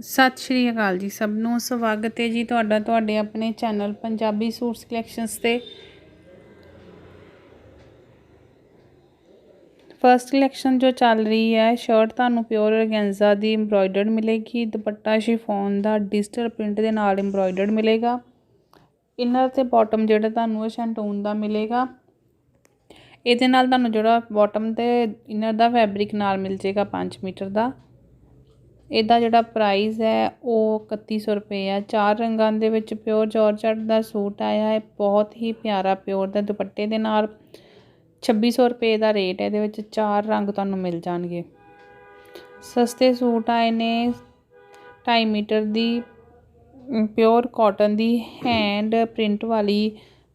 ਸਤਿ ਸ਼੍ਰੀ ਅਕਾਲ ਜੀ ਸਭ ਨੂੰ ਸਵਾਗਤ ਹੈ ਜੀ ਤੁਹਾਡਾ ਤੁਹਾਡੇ ਆਪਣੇ ਚੈਨਲ ਪੰਜਾਬੀ ਸੂਟਸ ਕਲੈਕਸ਼ਨਸ ਤੇ। ਫਰਸਟ ਕਲੈਕਸ਼ਨ ਜੋ ਚੱਲ ਰਹੀ ਹੈ ਸ਼ਰਟ ਤੁਹਾਨੂੰ ਪਿਓਰ ਔਰਗੈਂਜ਼ਾ ਦੀ ਐਮਬ੍ਰੋਇਡਰਡ ਮਿਲੇਗੀ, ਦੁਪੱਟਾ ਸ਼ਿਫੋਨ ਦਾ ਡਿਜੀਟਲ ਪ੍ਰਿੰਟ ਦੇ ਨਾਲ ਐਮਬ੍ਰੋਇਡਰਡ ਮਿਲੇਗਾ। ਇਨਰ ਤੇ ਬਾਟਮ ਜਿਹੜਾ ਤੁਹਾਨੂੰ ਇਹ ਸ਼ੈਂਟੂਨ ਦਾ ਮਿਲੇਗਾ। ਇਹਦੇ ਨਾਲ ਤੁਹਾਨੂੰ ਜਿਹੜਾ ਬਾਟਮ ਤੇ ਇਨਰ ਦਾ ਫੈਬਰਿਕ ਨਾਲ ਮਿਲ ਜੇਗਾ 5 ਮੀਟਰ ਦਾ। ਇਹਦਾ ਜਿਹੜਾ ਪ੍ਰਾਈਜ਼ ਹੈ ਉਹ ਇਕੱਤੀ ਸੌ ਰੁਪਏ ਆ। ਚਾਰ ਰੰਗਾਂ ਦੇ ਵਿੱਚ ਪਿਓਰ ਜਾਰਜਟ ਦਾ ਸੂਟ ਆਇਆ ਹੈ। ਬਹੁਤ ਹੀ ਪਿਆਰਾ ਪਿਓਰ ਦਾ ਦੁਪੱਟੇ ਦੇ ਨਾਲ 2600 ਰੁਪਏ ਦਾ ਰੇਟ ਹੈ। ਇਹਦੇ ਵਿੱਚ ਚਾਰ ਰੰਗ ਤੁਹਾਨੂੰ ਮਿਲ ਜਾਣਗੇ। ਸਸਤੇ ਸੂਟ ਆਏ ਨੇ। 2.5 ਮੀਟਰ ਦੀ ਪਿਓਰ ਕਾਟਨ ਦੀ ਹੈਂਡ ਪ੍ਰਿੰਟ ਵਾਲੀ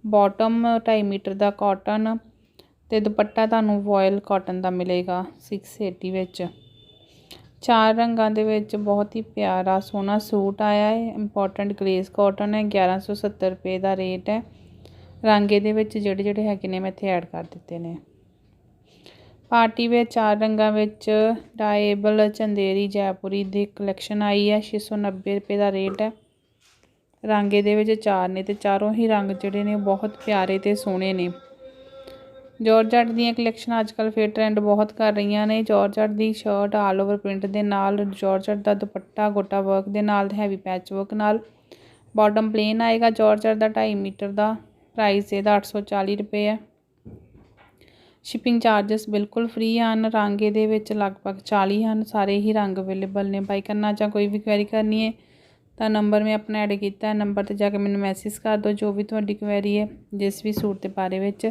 ਬਾਟਮ 2.5 ਮੀਟਰ ਦਾ ਕਾਟਨ ਤੇ ਦੁਪੱਟਾ ਤੁਹਾਨੂੰ ਵੋਇਲ ਕਾਟਨ ਦਾ ਮਿਲੇਗਾ 680 ਵਿੱਚ। ਚਾਰ ਰੰਗਾਂ ਦੇ ਵਿੱਚ ਬਹੁਤ ਹੀ ਪਿਆਰਾ ਸੋਹਣਾ ਸੂਟ ਆਇਆ ਹੈ। ਇੰਪੋਰਟੈਂਟ ਗ੍ਰੇਸ ਕਾਟਨ ਹੈ 1170 ਰੁਪਏ ਦਾ ਰੇਟ ਹੈ। ਰੰਗ ਇਹਦੇ ਵਿੱਚ ਜਿਹੜੇ ਜਿਹੜੇ ਹੈਗੇ ਨੇ ਮੈਂ ਇੱਥੇ ਐਡ ਕਰ ਦਿੱਤੇ ਨੇ। ਪਾਰਟੀ ਵੇਅਰ ਚਾਰ ਰੰਗਾਂ ਵਿੱਚ ਡਾਏਬਲ ਚੰਦੇਰੀ ਜੈਪੁਰੀ ਦੀ ਕਲੈਕਸ਼ਨ ਆਈ ਹੈ 690 ਰੁਪਏ ਦਾ ਰੇਟ ਹੈ। ਰੰਗ ਇਹਦੇ ਵਿੱਚ ਚਾਰ ਨੇ ਤੇ ਚਾਰੋਂ ਹੀ ਰੰਗ ਜਿਹੜੇ ਨੇ ਬਹੁਤ ਪਿਆਰੇ ਤੇ ਸੋਹਣੇ ਨੇ। ਜਾਰਜਟ ਦੀਆਂ ਕਲੈਕਸ਼ਨਾਂ ਅੱਜ ਕੱਲ ਫੇਰ ਟ੍ਰੈਂਡ ਬਹੁਤ ਕਰ ਰਹੀਆਂ ਨੇ। ਜਾਰਜਟ ਦੀ ਸ਼ਰਟ ਆਲ ਓਵਰ ਪ੍ਰਿੰਟ ਦੇ ਨਾਲ ਜਾਰਜਟ ਦਾ ਦੁਪੱਟਾ, ਗੋਟਾ ਵਰਕ ਦੇ ਨਾਲ ਹੈਵੀ ਪੈਚ ਵਰਕ ਨਾਲ। ਬਾਟਮ ਪਲੇਨ ਆਏਗਾ ਜਾਰਜਟ ਦਾ 2.5 ਮੀਟਰ ਦਾ। ਪ੍ਰਾਈਸ ਇਹਦਾ 840 ਰੁਪਏ ਹੈ। ਸ਼ਿਪਿੰਗ ਚਾਰजेस ਬਿਲਕੁਲ ਫ੍ਰੀ ਹਨ। ਰੰਗ ਇਹਦੇ ਵਿੱਚ ਲਗਭਗ 40 ਹਨ। ਸਾਰੇ ਹੀ ਰੰਗ ਅਵੇਲੇਬਲ ਨੇ। ਬਾਈ ਕਰਨਾ ਜਾਂ ਕੋਈ ਵੀ ਕੁਐਰੀ ਕਰਨੀ ਹੈ, ਤਾਂ ਨੰਬਰ ਮੈਂ ਆਪਣਾ ਐਡ ਕੀਤਾ ਹੈ। ਨੰਬਰ ਤੇ ਜਾ ਕੇ ਮੈਨੂੰ ਮੈਸੇਜ ਕਰ ਦਿਓ। ਜੋ ਵੀ ਤੁਹਾਡੀ ਕੁਐਰੀ ਹੈ, ਜਿਸ ਵੀ ਸੂਟ ਦੇ ਬਾਰੇ ਵਿੱਚ।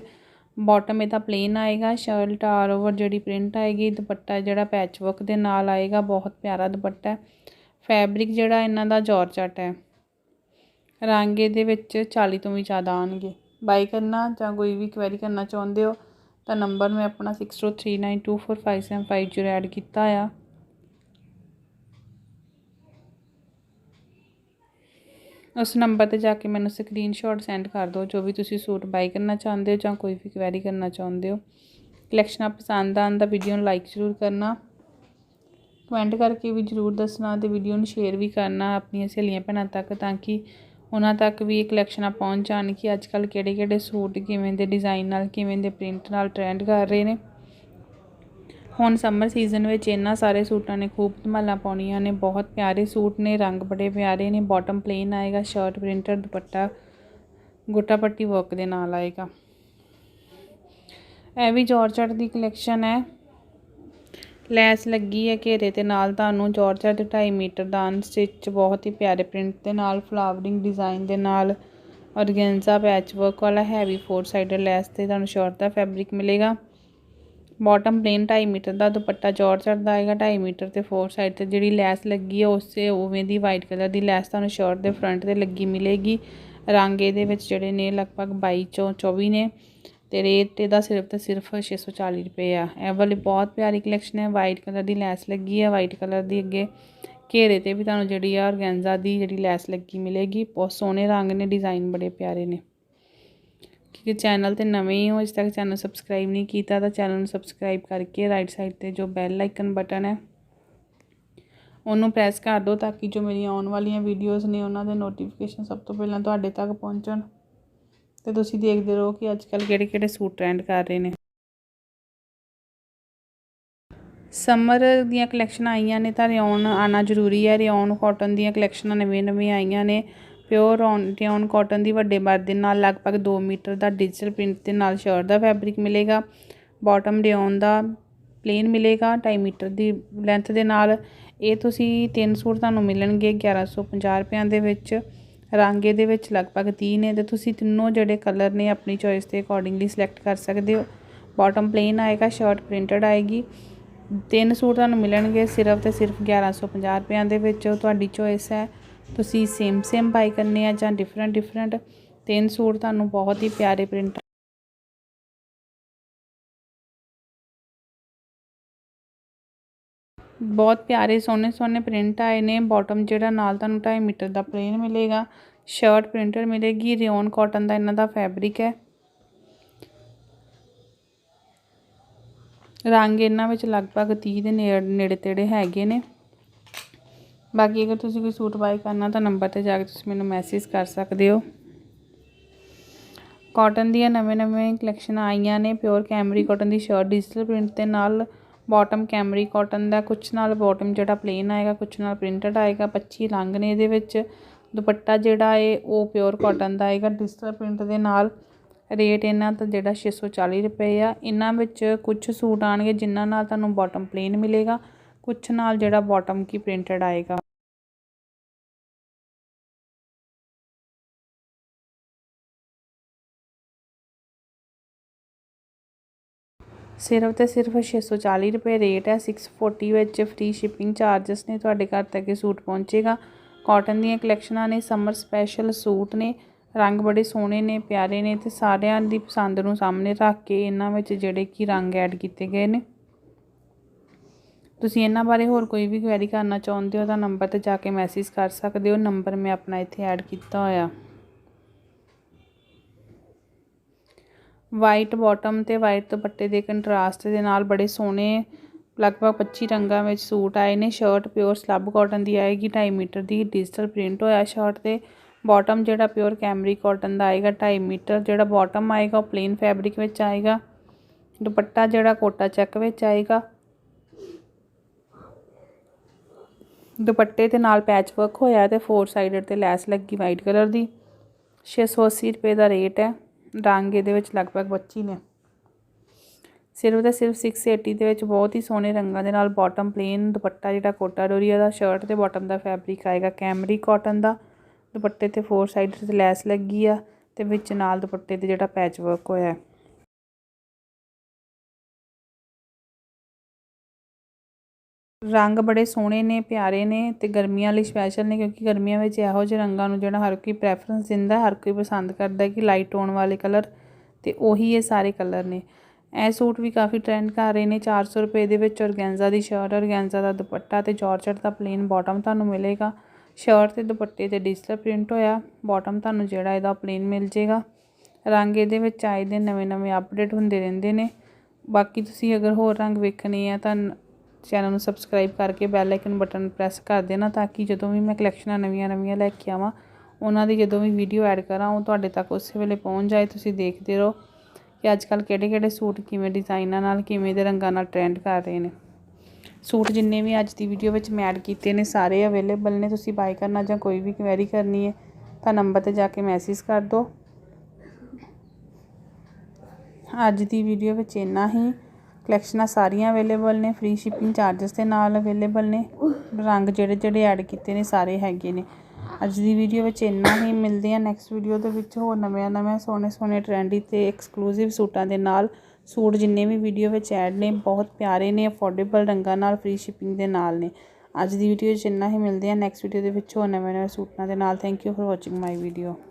ਬੋਟਮ ਇਹਦਾ ਪਲੇਨ ਆਏਗਾ ਸ਼ਰਟ ਆਲ ਓਵਰ ਜਿਹੜੀ ਪ੍ਰਿੰਟ ਆਏਗੀ, ਦੁਪੱਟਾ ਜਿਹੜਾ ਪੈਚ ਵਰਕ ਦੇ ਨਾਲ ਆਏਗਾ, ਬਹੁਤ ਪਿਆਰਾ ਦੁਪੱਟਾ ਫੈਬਰਿਕ ਜਿਹੜਾ ਇਹਨਾਂ ਦਾ ਜਾਰਜਟ ਹੈ। ਰੰਗ ਇਹਦੇ ਵਿੱਚ 40 ਤੋਂ ਵੀ ਜ਼ਿਆਦਾ ਆਣਗੇ ਬਾਈ ਕਰਨਾ ਜਾਂ ਕੋਈ ਵੀ ਕੁਐਰੀ ਕਰਨਾ ਚਾਹੁੰਦੇ ਹੋ ਤਾਂ ਨੰਬਰ ਮੈਂ ਆਪਣਾ 6039245750 ਐਡ ਕੀਤਾ ਆ। ਉਸ ਨੰਬਰ ਤੇ ਜਾ ਕੇ ਮੈਨੂੰ ਸਕਰੀਨਸ਼ਾਟ ਸੈਂਡ ਕਰ ਦਿਓ, ਜੋ ਵੀ ਤੁਸੀਂ ਸੂਟ ਬਾਈ ਕਰਨਾ ਚਾਹੁੰਦੇ ਹੋ ਜਾਂ ਕੋਈ ਵੀ ਕੁਐਰੀ ਕਰਨਾ ਚਾਹੁੰਦੇ ਹੋ। ਕਲੈਕਸ਼ਨਾਂ ਪਸੰਦ ਆਉਣ ਦਾ ਵੀਡੀਓ ਨੂੰ ਲਾਈਕ ਜ਼ਰੂਰ ਕਰਨਾ। ਕਮੈਂਟ ਕਰਕੇ ਵੀ ਜ਼ਰੂਰ ਦੱਸਣਾ ਤੇ ਵੀਡੀਓ ਨੂੰ ਸ਼ੇਅਰ ਵੀ ਕਰਨਾ ਆਪਣੀਆਂ ਸਹੇਲੀਆਂ ਭੈਣਾਂ ਤੱਕ ਤਾਂ ਕਿ ਉਹਨਾਂ ਤੱਕ ਵੀ ਇਹ ਕਲੈਕਸ਼ਨਾਂ ਪਹੁੰਚ ਜਾਣ ਕਿ ਅੱਜ ਕੱਲ ਕਿਹੜੇ ਕਿਹੜੇ ਸੂਟ ਕਿਵੇਂ ਦੇ ਡਿਜ਼ਾਈਨ ਨਾਲ, ਕਿਵੇਂ ਦੇ ਪ੍ਰਿੰਟ ਨਾਲ ਟ੍ਰੈਂਡ ਕਰ ਰਹੇ ਨੇ। ਹੁਣ ਸਮਰ ਸੀਜ਼ਨ ਵਿੱਚ ਇਹਨਾਂ ਸਾਰੇ ਸੂਟਾਂ ਨੇ ਖੂਬ ਧਮਾਲਾਂ ਪਾਉਣੀਆਂ ਨੇ, ਬਹੁਤ ਪਿਆਰੇ ਸੂਟ ਨੇ, ਰੰਗ ਬੜੇ ਪਿਆਰੇ ਨੇ ਬਾਟਮ ਪਲੇਨ ਆਏਗਾ shirt printed dupatta gota patti work ਦੇ ਨਾਲ ਆਏਗਾ। ਇਹ ਵੀ ਜਾਰਜਟ ਦੀ ਕਲੈਕਸ਼ਨ ਹੈ। ਲੈਸ ਲੱਗੀ ਹੈ ਘੇਰੇ ਤੇ ਨਾਲ ਤੁਹਾਨੂੰ ਜਾਰਜਟ 2.5 ਮੀਟਰ ਦਾ ਅਨਸਟਿਚ ਬਹੁਤ ਹੀ ਪਿਆਰੇ ਪ੍ਰਿੰਟ ਦੇ ਨਾਲ ਫਲਾਵਰਿੰਗ ਡਿਜ਼ਾਈਨ ਦੇ ਨਾਲ ਔਰਗੈਂਜ਼ਾ ਪੈਚ ਵਰਕ ਵਾਲਾ ਹੈਵੀ ਫੋਰ ਸਾਈਡਡ ਲੈਸ ਤੇ ਤੁਹਾਨੂੰ ਸ਼ਰਟ ਦਾ ਫੈਬਰਿਕ ਮਿਲੇਗਾ। ਬਾਟਮ ਪਲੇਨ 2.5 ਮੀਟਰ ਦਾ ਦੁਪੱਟਾ ਜਾਰਜਟ ਦਾ ਆਏਗਾ 2.5 ਮੀਟਰ ਤੇ ਫੋਰ ਸਾਈਡ ਤੇ ਜਿਹੜੀ ਲੈਸ ਲੱਗੀ ਹੈ ਉਸੇ ਉਵੇਂ ਦੀ ਵਾਈਟ ਕਲਰ ਦੀ ਲੈਸ ਤੁਹਾਨੂੰ ਸ਼ਰਟ ਦੇ ਫਰੰਟ ਤੇ ਲੱਗੀ ਮਿਲੇਗੀ। ਰੰਗ ਇਹਦੇ ਵਿੱਚ ਜਿਹੜੇ ਨੇ ਲਗਭਗ 22 ਚੋਂ 24 ਨੇ ਤੇ ਰੇਟ ਇਹਦਾ ਸਿਰਫ ਤੇ ਸਿਰਫ 640 ਰੁਪਏ ਆ। ਇਹ ਵਾਲੀ ਬਹੁਤ ਪਿਆਰੀ ਕਲੈਕਸ਼ਨ ਹੈ ਵਾਈਟ ਕਲਰ ਦੀ ਲੈਸ ਲੱਗੀ ਹੈ ਵਾਈਟ ਕਲਰ ਦੀ ਅੱਗੇ ਘੇਰੇ ਤੇ ਵੀ ਤੁਹਾਨੂੰ ਜਿਹੜੀ ਆ ਔਰਗੈਂਜ਼ਾ ਦੀ ਜਿਹੜੀ ਲੈਸ ਲੱਗੀ ਮਿਲੇਗੀ। ਬਹੁਤ ਸੋਹਣੇ ਰੰਗ ਨੇ ਡਿਜ਼ਾਈਨ ਬੜੇ ਪਿਆਰੇ ਨੇ। ਕਿਉਂਕਿ ਚੈਨਲ ਤੇ ਨਵੇਂ ਹੀ ਹੋ ਅਜੇ ਤੱਕ ਚੈਨਲ ਸਬਸਕ੍ਰਾਈਬ ਨਹੀਂ ਕੀਤਾ ਤਾਂ ਚੈਨਲ ਨੂੰ ਸਬਸਕ੍ਰਾਈਬ ਕਰਕੇ ਰਾਈਟ ਸਾਈਡ ਤੇ ਜੋ ਬੈਲ ਆਈਕਨ ਬਟਨ ਹੈ, ਉਹਨੂੰ ਪ੍ਰੈਸ ਕਰ ਦਿਓ ਤਾਂ ਕਿ ਜੋ ਮੇਰੀਆਂ ਆਉਣ ਵਾਲੀਆਂ ਵੀਡੀਓਜ਼ ਨੇ ਉਹਨਾਂ ਦੇ ਨੋਟੀਫਿਕੇਸ਼ਨ ਸਭ ਤੋਂ ਪਹਿਲਾਂ ਤੁਹਾਡੇ ਤੱਕ ਪਹੁੰਚਣ। ਤੇ ਤੁਸੀਂ ਦੇਖਦੇ ਰਹੋ ਕਿ ਅੱਜ ਕੱਲ ਕਿਹੜੇ ਕਿਹੜੇ ਸੂਟ ਟ੍ਰੈਂਡ ਕਰ ਰਹੇ ਨੇ। ਸਮਰ ਦੀਆਂ ਕਲੈਕਸ਼ਨ ਆਈਆਂ ਨੇ ਤਾਂ ਰਿਓਨ ਆਣਾ ਜ਼ਰੂਰੀ ਹੈ, ਰਿਓਨ ਕਾਟਨ ਦੀਆਂ ਕਲੈਕਸ਼ਨਾਂ ਨਵੀਆਂ ਨਵੀਆਂ ਆਈਆਂ ਨੇ। ਪਿਓਰ ਰਿਓਨ ਕਾਟਨ ਦੀ ਵੱਡੇ ਬਾਰ ਦੇ ਨਾਲ ਲਗਭਗ 2 ਮੀਟਰ ਦਾ ਡਿਜੀਟਲ ਪ੍ਰਿੰਟ ਦੇ ਨਾਲ ਸ਼ਰਟ ਦਾ ਫੈਬਰਿਕ ਮਿਲੇਗਾ। ਬਾਟਮ ਡਿਓਨ ਦਾ ਪਲੇਨ ਮਿਲੇਗਾ 2.5 ਮੀਟਰ ਦੀ ਲੈਂਥ ਦੇ ਨਾਲ। ਇਹ ਤੁਸੀਂ ਤਿੰਨ ਸੂਟ ਤੁਹਾਨੂੰ ਮਿਲਣਗੇ 1150 ਰੁਪਿਆਂ ਦੇ ਵਿੱਚ। ਰੰਗ ਇਹਦੇ ਵਿੱਚ ਲਗਭਗ 30 ਨੇ ਤੇ ਤੁਸੀਂ ਤਿੰਨੋਂ ਜਿਹੜੇ ਕਲਰ ਨੇ ਆਪਣੀ ਚੋਇਸ ਦੇ ਅਕੋਰਡਿੰਗਲੀ ਸਿਲੈਕਟ ਕਰ ਸਕਦੇ ਹੋ। ਬਾਟਮ ਪਲੇਨ ਆਏਗਾ, ਸ਼ਰਟ ਪ੍ਰਿੰਟਡ ਆਏਗੀ। ਤਿੰਨ ਸੂਟ ਤੁਹਾਨੂੰ ਮਿਲਣਗੇ ਸਿਰਫ ਤੇ ਸਿਰਫ 1150 ਰੁਪਿਆਂ ਦੇ ਵਿੱਚ। ਤੁਹਾਡੀ ਚੋਇਸ ਹੈ ਤੁਸੀਂ ਸੇਮ ਸੇਮ ਬਾਈ ਕਰਨੇ ਆ ਜਾਂ ਡਿਫਰੈਂਟ ਡਿਫਰੈਂਟ ਤਿੰਨ ਸੂਟ ਤੁਹਾਨੂੰ ਬਹੁਤ ਹੀ ਪਿਆਰੇ ਪ੍ਰਿੰਟ ਬਹੁਤ ਪਿਆਰੇ ਸੋਹਣੇ ਸੋਹਣੇ ਪ੍ਰਿੰਟ ਆਏ ਨੇ। ਬਾਟਮ ਜਿਹੜਾ ਨਾਲ ਤੁਹਾਨੂੰ 2.5 ਮੀਟਰ ਦਾ ਪਲੇਨ ਮਿਲੇਗਾ। ਸ਼ਰਟ ਪ੍ਰਿੰਟਰ ਮਿਲੇਗੀ। ਰਿਓਨ ਕਾਟਨ ਦਾ ਇਹਨਾਂ ਦਾ ਫੈਬਰਿਕ ਹੈ। ਰੰਗ ਇਹਨਾਂ ਵਿੱਚ ਲਗਭਗ 30 ਦੇ ਨੇੜੇ ਤੇੜੇ ਹੈਗੇ ਨੇ। ਬਾਕੀ ਅਗਰ ਤੁਸੀਂ ਕੋਈ ਸੂਟ ਬਾਈ ਕਰਨਾ ਤਾਂ ਨੰਬਰ 'ਤੇ ਜਾ ਕੇ ਤੁਸੀਂ ਮੈਨੂੰ ਮੈਸੇਜ ਕਰ ਸਕਦੇ ਹੋ। ਕਾਟਨ ਦੀਆਂ ਨਵੇਂ ਨਵੇਂ ਕਲੈਕਸ਼ਨ ਆਈਆਂ ਨੇ ਪਿਓਰ ਕੈਮਰੀ ਕਾਟਨ ਦੀ ਸ਼ਰਟ ਡਿਜੀਟਲ ਪ੍ਰਿੰਟ ਦੇ ਨਾਲ ਬਾਟਮ ਕੈਮਰੀ ਕਾਟਨ ਦਾ, ਕੁਛ ਨਾਲ ਬਾਟਮ ਜਿਹੜਾ ਪਲੇਨ ਆਏਗਾ, ਕੁਛ ਨਾਲ ਪ੍ਰਿੰਟਡ ਆਏਗਾ 25 ਲੰਗ ਨੇ ਇਹਦੇ ਵਿੱਚ। ਦੁਪੱਟਾ ਜਿਹੜਾ ਏ, ਉਹ ਪਿਓਰ ਕਾਟਨ ਦਾ ਆਏਗਾ ਡਿਜੀਟਲ ਪ੍ਰਿੰਟ ਦੇ ਨਾਲ। ਰੇਟ ਇਹਨਾਂ ਦਾ ਜਿਹੜਾ 640 ਰੁਪਏ ਆ। ਇਹਨਾਂ ਵਿੱਚ ਕੁਝ ਸੂਟ ਆਣਗੇ ਜਿਨ੍ਹਾਂ ਨਾਲ ਤੁਹਾਨੂੰ ਬਾਟਮ ਪਲੇਨ ਮਿਲੇਗਾ, ਕੁਛ ਨਾਲ ਜਿਹੜਾ ਬਾਟਮ ਕੀ ਪ੍ਰਿੰਟਡ ਆਏਗਾ। ਸਿਰਫ ਤੇ ਸਿਰਫ 640 ਰੁਪਏ ਰੇਟ ਹੈ। 640 ਵਿੱਚ ਫ੍ਰੀ ਸ਼ਿਪਿੰਗ ਚਾਰजेस ਨੇ ਤੁਹਾਡੇ ਘਰ ਤੱਕ ਇਹ ਸੂਟ ਪਹੁੰਚੇਗਾ। ਕਾਟਨ ਦੀਆਂ ਕਲੈਕਸ਼ਨਾਂ ਨੇ ਸਮਰ ਸਪੈਸ਼ਲ ਸੂਟ ਨੇ, ਰੰਗ ਬੜੇ ਸੋਹਣੇ ਨੇ, ਪਿਆਰੇ ਨੇ ਤੇ ਸਾਰਿਆਂ ਦੀ ਪਸੰਦ ਨੂੰ ਸਾਹਮਣੇ ਰੱਖ ਕੇ ਇਹਨਾਂ ਵਿੱਚ ਜਿਹੜੇ ਕਿ ਰੰਗ ਐਡ ਕੀਤੇ ਗਏ ਨੇ। ਤੁਸੀਂ ਇਹਨਾਂ ਬਾਰੇ ਹੋਰ ਕੋਈ ਵੀ ਕੁਐਰੀ ਕਰਨਾ ਚਾਹੁੰਦੇ ਹੋ ਤਾਂ ਨੰਬਰ ਤੇ ਜਾ ਕੇ ਮੈਸੇਜ ਕਰ ਸਕਦੇ ਹੋ। ਨੰਬਰ ਮੈਂ ਆਪਣਾ ਇੱਥੇ ਐਡ ਕੀਤਾ ਹੋਇਆ। ਵਾਈਟ ਬਾਟਮ ਤੇ ਵਾਈਟ ਦੁਪੱਟੇ ਦੇ ਕੰਟਰਾਸਟ ਦੇ ਨਾਲ ਬੜੇ ਸੋਹਣੇ, ਲਗਭਗ 25 ਰੰਗਾਂ ਵਿੱਚ ਸੂਟ ਆਏ ਨੇ। ਸ਼ਰਟ ਪਿਓਰ ਸਲੱਬ ਕਾਟਨ ਦੀ ਆਏਗੀ 2.5 ਮੀਟਰ ਦੀ। ਡਿਜੀਟਲ ਪ੍ਰਿੰਟ ਹੋਇਆ ਸ਼ਰਟ ਤੇ। ਬਾਟਮ ਜਿਹੜਾ ਪਿਓਰ ਕੈਮਰੀ ਕਾਟਨ ਦਾ ਆਏਗਾ 2.5 ਮੀਟਰ। ਜਿਹੜਾ ਬਾਟਮ ਆਏਗਾ, ਉਹ ਪਲੇਨ ਫੈਬਰਿਕ ਵਿੱਚ ਆਏਗਾ। ਦੁਪੱਟਾ ਜਿਹੜਾ ਕੋਟਾ ਚੈੱਕ ਵਿੱਚ ਆਏਗਾ। ਦੁਪੱਟੇ ਤੇ ਨਾਲ ਪੈਚ ਵਰਕ ਹੋਇਆ ਤੇ ਫੋਰ ਸਾਈਡਡ ਤੇ ਲੈਸ ਲੱਗੀ ਵਾਈਟ ਕਲਰ ਦੀ। 680 ਰੁਪਏ ਦਾ ਰੇਟ ਹੈ। ਰੰਗ ਇਹਦੇ ਵਿੱਚ ਲਗਭਗ 25 ਨੇ। ਸਿਰਫ ਤੇ ਸਿਰਫ 680 ਦੇ ਵਿੱਚ ਬਹੁਤ ਹੀ ਸੋਹਣੇ ਰੰਗਾਂ ਦੇ ਨਾਲ ਬਾਟਮ ਪਲੇਨ ਦੁਪੱਟਾ ਜਿਹੜਾ ਕੋਟਾ ਡੋਰੀਆ ਦਾ ਸ਼ਰਟ ਤੇ ਬਾਟਮ ਦਾ ਫੈਬਰਿਕ ਆਏਗਾ ਕੈਮਰੀ ਕਾਟਨ ਦਾ। ਦੁਪੱਟੇ ਤੇ ਫੋਰ ਸਾਈਡ ਤੇ ਲੈਸ ਲੱਗੀ ਆ ਤੇ ਵਿੱਚ ਨਾਲ ਦੁਪੱਟੇ ਤੇ ਜਿਹੜਾ ਪੈਚ ਵਰਕ ਹੋਇਆ। ਹੈ ਰੰਗ ਬੜੇ ਸੋਹਣੇ ਨੇ, ਪਿਆਰੇ ਨੇ ਤੇ ਗਰਮੀਆਂ ਲਈ ਸਪੈਸ਼ਲ ਨੇ ਕਿਉਂਕਿ ਗਰਮੀਆਂ ਵਿੱਚ ਇਹੋ ਜਿਹੇ ਰੰਗਾਂ ਨੂੰ ਜਿਹੜਾ ਹਰ ਕੋਈ ਪ੍ਰੈਫਰੈਂਸ ਦਿੰਦਾ, ਹਰ ਕੋਈ ਪਸੰਦ ਕਰਦਾ ਕਿ ਲਾਈਟ ਟੋਨ ਵਾਲੇ ਕਲਰ ਤੇ ਉਹੀ ਇਹ ਸਾਰੇ ਕਲਰ ਨੇ। ਇਹ ਸੂਟ ਵੀ ਕਾਫੀ ਟ੍ਰੈਂਡ ਕਰ ਰਹੇ ਨੇ 400 ਰੁਪਏ ਦੇ ਵਿੱਚ ਔਰਗੈਂਜ਼ਾ ਦੀ ਸ਼ਰਟ ਔਰਗੈਂਜ਼ਾ ਦਾ ਦੁਪੱਟਾ ਤੇ ਜਾਰਜਟ ਦਾ ਪਲੇਨ ਬਾਟਮ ਤੁਹਾਨੂੰ ਮਿਲੇਗਾ। ਸ਼ਰਟ ਤੇ ਦੁਪੱਟੇ ਤੇ ਡਿਜੀਟਲ ਪ੍ਰਿੰਟ ਹੋਇਆ ਬਾਟਮ ਤੁਹਾਨੂੰ ਜਿਹੜਾ ਇਹਦਾ ਪਲੇਨ ਮਿਲ ਜੇਗਾ ਰੰਗ ਇਹਦੇ ਵਿੱਚ ਆਏ ਦੇ ਨਵੇਂ ਨਵੇਂ ਅਪਡੇਟ ਹੁੰਦੇ ਰਹਿੰਦੇ ਨੇ। ਬਾਕੀ ਤੁਸੀਂ ਅਗਰ ਹੋਰ ਰੰਗ ਵੇਖਣੇ ਆ ਤਾਂ ਚੈਨਲ ਨੂੰ ਸਬਸਕ੍ਰਾਈਬ ਕਰਕੇ ਬੈਲ ਆਈਕਨ ਬਟਨ ਪ੍ਰੈਸ ਕਰ ਦੇਣਾ ਤਾਂ ਕਿ ਜਦੋਂ ਵੀ ਮੈਂ ਕਲੈਕਸ਼ਨਾਂ ਨਵੀਆਂ ਨਵੀਆਂ ਲੈ ਕੇ ਆਵਾਂ, ਉਹਨਾਂ ਦੀ ਜਦੋਂ ਵੀ ਵੀਡੀਓ ਐਡ ਕਰਾਂ, ਉਹ ਤੁਹਾਡੇ ਤੱਕ ਉਸੇ ਵੇਲੇ ਪਹੁੰਚ ਜਾਏ, ਤੁਸੀਂ ਦੇਖਦੇ ਰਹੋ ਕਿ ਅੱਜ ਕੱਲ ਕਿਹੜੇ ਕਿਹੜੇ ਸੂਟ ਕਿਵੇਂ ਡਿਜ਼ਾਈਨਾਂ ਨਾਲ, ਕਿਵੇਂ ਦੇ ਰੰਗਾਂ ਨਾਲ ਟ੍ਰੈਂਡ ਕਰ ਰਹੇ ਨੇ। ਸੂਟ ਜਿੰਨੇ ਵੀ ਅੱਜ ਦੀ ਵੀਡੀਓ ਵਿੱਚ ਮੈਂ ਐਡ ਕੀਤੇ ਨੇ, ਸਾਰੇ ਅਵੇਲੇਬਲ ਨੇ, ਤੁਸੀਂ ਬਾਈ ਕਰਨਾ ਜਾਂ ਕੋਈ ਵੀ ਕੁਐਰੀ ਕਰਨੀ ਹੈ, ਤਾਂ ਨੰਬਰ ਤੇ ਜਾ ਕੇ ਮੈਸੇਜ ਕਰ ਦਿਓ। ਅੱਜ ਦੀ ਵੀਡੀਓ ਵਿੱਚ ਇੰਨਾ ਹੀ। ਕਲੈਕਸ਼ਨਾਂ ਸਾਰੀਆਂ ਅਵੇਲੇਬਲ ਨੇ ਫ੍ਰੀ ਸ਼ਿਪਿੰਗ ਚਾਰਜਸ ਦੇ ਨਾਲ ਅਵੇਲੇਬਲ ਨੇ। ਰੰਗ ਜਿਹੜੇ ਜਿਹੜੇ ਐਡ ਕੀਤੇ ਨੇ ਸਾਰੇ ਹੈਗੇ ਨੇ। ਅੱਜ ਦੀ ਵੀਡੀਓ ਵਿੱਚ ਇੰਨਾ ਹੀ, ਮਿਲਦੇ ਆ ਨੈਕਸਟ ਵੀਡੀਓ ਦੇ ਵਿੱਚ ਹੋਰ ਨਵੇਂ ਨਵੇਂ ਸੋਹਣੇ ਸੋਹਣੇ ਟ੍ਰੈਂਡੀ ਤੇ ਐਕਸਕਲੂਸਿਵ ਸੂਟਾਂ ਦੇ ਨਾਲ। ਸੂਟ ਜਿੰਨੇ ਵੀ ਵੀਡੀਓ ਵਿੱਚ ਐਡ ਨੇ, ਬਹੁਤ ਪਿਆਰੇ ਨੇ ਅਫੋਰਡੇਬਲ ਰੰਗਾਂ ਨਾਲ ਫ੍ਰੀ ਸ਼ਿਪਿੰਗ ਦੇ ਨਾਲ ਨੇ। ਅੱਜ ਦੀ ਵੀਡੀਓ ਵਿੱਚ ਇੰਨਾ ਹੀ, ਮਿਲਦੇ ਆ ਨੈਕਸਟ ਵੀਡੀਓ ਦੇ ਵਿੱਚ ਹੋਰ ਨਵੇਂ ਨਵੇਂ ਸੂਟਾਂ ਦੇ ਨਾਲ। Thank you for watching my video